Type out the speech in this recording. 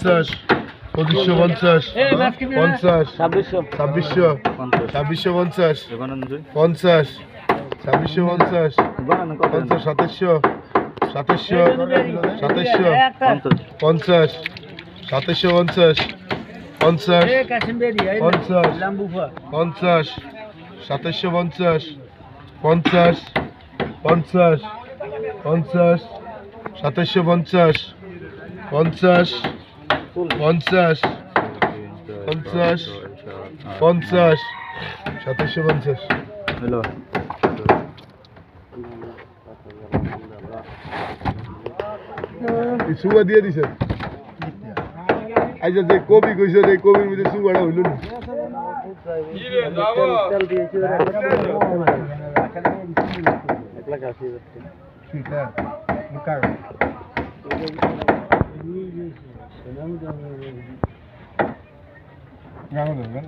পঞ্চাশ পঁচিশশো পঞ্চাশ পঞ্চাশ ছাব্বিশশো। ছাব্বিশশো ছাব্বিশশো পঞ্চাশ পঞ্চাশ ছাব্বিশশো পঞ্চাশ পঞ্চাশ সাতাশশো সাতাশশো সাতাশশো পঞ্চাশ। সাতাশশো পঞ্চাশ পঞ্চাশ পঞ্চাশ পঞ্চাশ সাতাশশো পঞ্চাশ পঞ্চাশ পঞ্চাশ পঞ্চাশ সাতাশশো পঞ্চাশ পঞ্চাশ পঞ্চাশ পঞ্চাশ পঞ্চাশ সাতাশশো পঞ্চাশ। হ্যালো। এই দিয়ে দিছে। আচ্ছা যে কবি কইছে এই কবির মধ্যে সুগাটা হইল না। Selam mı dönüyor? Selam mı dönüyor?